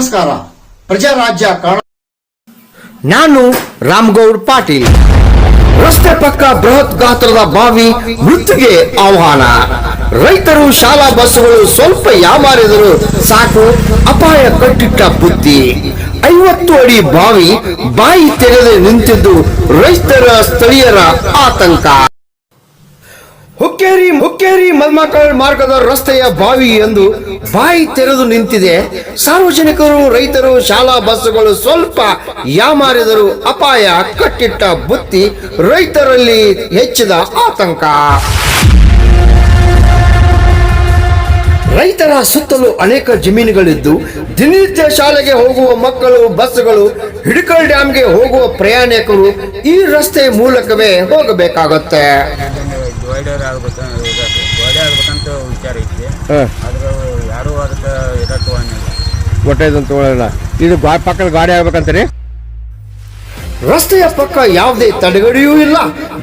ನಮಸ್ಕಾರ. ಪ್ರಜಾರಾಜ್ಯ ಕಾಣ ನಾನು ರಾಮಗೌಡ್ ಪಾಟೀಲ್. ರಸ್ತೆ ಪಕ್ಕ ಬೃಹತ್ ಗಾತ್ರದ ಬಾವಿ ಮೃತ್ಯುಗೆ ಆಹ್ವಾನ. ರೈತರು ಶಾಲಾ ಬಸ್ಸುಗಳು ಸ್ವಲ್ಪ ಯಾಮಾರಿದರು ಸಾಕು, ಅಪಾಯ ಕಟ್ಟಿಟ್ಟ ಬುದ್ಧಿ. ಐವತ್ತು ಅಡಿ ಬಾವಿ ಬಾಯಿ ತೆರೆದು ನಿಂತಿದ್ದು ರೈತರ ಸ್ಥಳೀಯರ ಆತಂಕ. ಹುಕ್ಕೇರಿ ಹುಕ್ಕೇರಿ ಮಲ್ಮಕಳ್ ಮಾರ್ಗದ ರಸ್ತೆಯ ಬಾವಿ ಎಂದು ಬಾಯಿ ತೆರೆದು ನಿಂತಿದೆ. ಸಾರ್ವಜನಿಕರು, ರೈತರು, ಶಾಲಾ ಬಸ್ಸುಗಳು ಸ್ವಲ್ಪ ಯಾಮಾರಿದರು ಅಪಾಯ ಕಟ್ಟಿಟ್ಟ ಬುತ್ತಿ ರೈತರಲ್ಲಿ ಹೆಚ್ಚಿದ ಆತಂಕ. ರೈತರ ಸುತ್ತಲೂ ಅನೇಕ ಜಮೀನುಗಳಿದ್ದು, ದಿನನಿತ್ಯ ಶಾಲೆಗೆ ಹೋಗುವ ಮಕ್ಕಳು, ಬಸ್ಸುಗಳು, ಹಿಡಕಲ್ ಡ್ಯಾಮ್ಗೆ ಹೋಗುವ ಪ್ರಯಾಣಿಕರು ಈ ರಸ್ತೆ ಮೂಲಕವೇ ಹೋಗಬೇಕಾಗುತ್ತೆ. ಡಿವೈಡರ್ ಆಗ್ಬೇಕು ಗೋಡೆ ಆಗ್ಬೇಕಂತ ವಿಚಾರ ಐತಿ ಆದ್ರೆ ಯಾರು ಅದಕ್ಕೆ ಇರಕ್ಕೆ ಅನ್ನಿಲ್ಲ ಒಟ್ಟೈದಂತ ತಗೊಳ್ಳಲ್ಲ ಇದು ಗಾ- ಪಕ್ಕದ ಗಾಡಿ ಆಗ್ಬೇಕಂತೀರಿ ರಸ್ತೆಯ ಪಕ್ಕ ಯಾವುದೇ ತಡೆಗಡೆಯೂ ಇಲ್ಲ.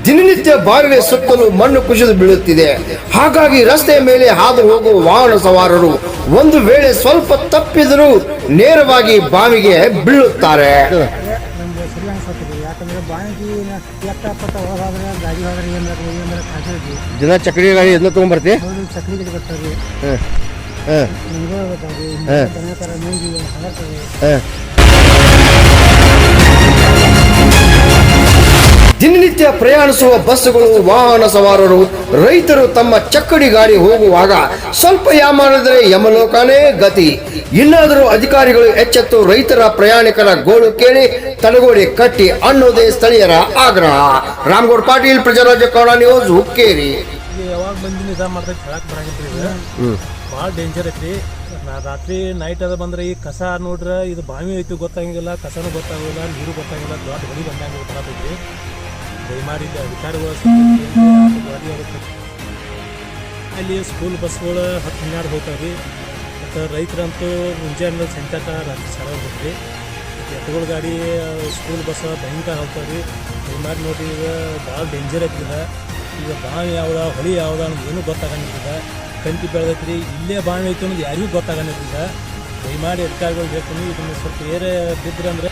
ದಿನನಿತ್ಯ ಬಾವಿಗೆ ಸುತ್ತಲೂ ಮಣ್ಣು ಕುಸಿದು ಬೀಳುತ್ತಿದೆ. ಹಾಗಾಗಿ ರಸ್ತೆಯ ಮೇಲೆ ಹಾದು ಹೋಗುವ ವಾಹನ ಸವಾರರು ಒಂದು ವೇಳೆ ಸ್ವಲ್ಪ ತಪ್ಪಿದರೂ ನೇರವಾಗಿ ಬಾವಿಗೆ ಬೀಳುತ್ತಾರೆ. ಅನ್ಸತ್ರಿ ಯಾಕಂದ್ರೆ ಬಾಯಿಗೆ ಎತ್ತ ಪಟ್ಟ ಹೋದ್ರೆ ಗಾಡಿ ಹೋದ್ರೆ ಏನು ಏನು ಕಾಸಿದ್ವಿ ದಿನ ಚಕ್ರಿ ಗಾಡಿ ಎಲ್ಲ ತಗೊಂಡ್ಬರ್ತಿ ನೋಡಿ ಚಕ್ರಿ ಗಿಡ ಬರ್ತದೆ ಹ್ಮ್ ನಿಮ್ಗೆ ಬರ್ತಾವೆ ಹಾ. ದನ ಥರ ಮುಂಗಿ ದಿನನಿತ್ಯ ಪ್ರಯಾಣಿಸುವ ಬಸ್ಸುಗಳು ವಾಹನ ಸವಾರರು ರೈತರು ತಮ್ಮ ಚಕ್ಕಡಿ ಗಾಡಿ ಹೋಗುವಾಗ ಸ್ವಲ್ಪ ಯಾಮಾರಿದರೆ ಯಮಲೋಕನೇ ಗತಿ. ಇನ್ನಾದರೂ ಅಧಿಕಾರಿಗಳು ಎಚ್ಚೆತ್ತು ರೈತರ ಪ್ರಯಾಣಿಕರ ಗೋಳು ಕೇಳಿ ತಡೆಗೋಡೆ ಕಟ್ಟಿ ಅನ್ನೋದೇ ಸ್ಥಳೀಯರ ಆಗ್ರಹ. ರಾಮಗೌಡ ಪಾಟೀಲ್ ಪ್ರಜಾರಾಜ್ಯ ಕನ್ನಡ ನ್ಯೂಸ್ ಹುಕ್ಕೇರಿ. ಯಾವಾಗ ಹೇಳಕ್ ಭಾಳ ಡೇಂಜರ್ ಐತ್ರಿ. ರಾತ್ರಿ ನೈಟ್ ಅದ ಬಂದ್ರೆ ಈ ಕಸ ನೋಡ್ರ ಇದು ಬಾವಿ ಐತಿ ಗೊತ್ತಾಗಿಲ್ಲ ಕಸನೂ ಗೊತ್ತಾಗಿಲ್ಲ ನೀರು ಗೊತ್ತಾಗಿಲ್ಲ ದೊಡ್ಡ ಹೊಡಿ ಬಂದಂಗೆ ಬರತೈತಿ ದಯಮಾಡಿ ಇಲ್ಲಿ ಅಧಿಕಾರಿಗಳು ಅಲ್ಲಿ ಸ್ಕೂಲ್ ಬಸ್ಗಳು ಹತ್ತು ಹನ್ನೆರಡು ಹೋಗ್ತಾವ್ರಿ. ಮತ್ತು ರೈತರಂತೂ ಮುಂಜಾನೆ ಸಂಚಾಟ ರಾತ್ರಿ ಸರ ಹೋಗ್ರಿ ಎತ್ತುಗಳ ಗಾಡಿ ಸ್ಕೂಲ್ ಬಸ್ ಭಯಂಕರ ಹೋಗ್ತಾವ್ರಿ. ದಯಮಾಡಿ ನೋಡ್ರಿ, ಈಗ ಭಾಳ ಡೇಂಜರ್ ಐತಿ ಈಗ. ಬಾವಿ ಯಾವ್ದು, ಹೊಳಿ ಯಾವ್ದು ಅನ್ನೋದು ಏನೂ ಗೊತ್ತಾಗಂಗಿಲ್ಲ ಕಂತಿ ಬೆಳೆದೈತ್ರಿ, ಇಲ್ಲೇ ಬಾವಿ ಐತೆ ಅನ್ನೋದು ಯಾರಿಗೂ ಗೊತ್ತಾಗಂಗಿಲ್ಲ ದಯಮಾಡಿ ಅಧಿಕಾರಿಗಳು ಹೇಳ್ತೀನಿ, ಇದನ್ನು ಸ್ವಲ್ಪ ಏರೇ ಬಿದ್ದರೆ ಅಂದ್ರೆ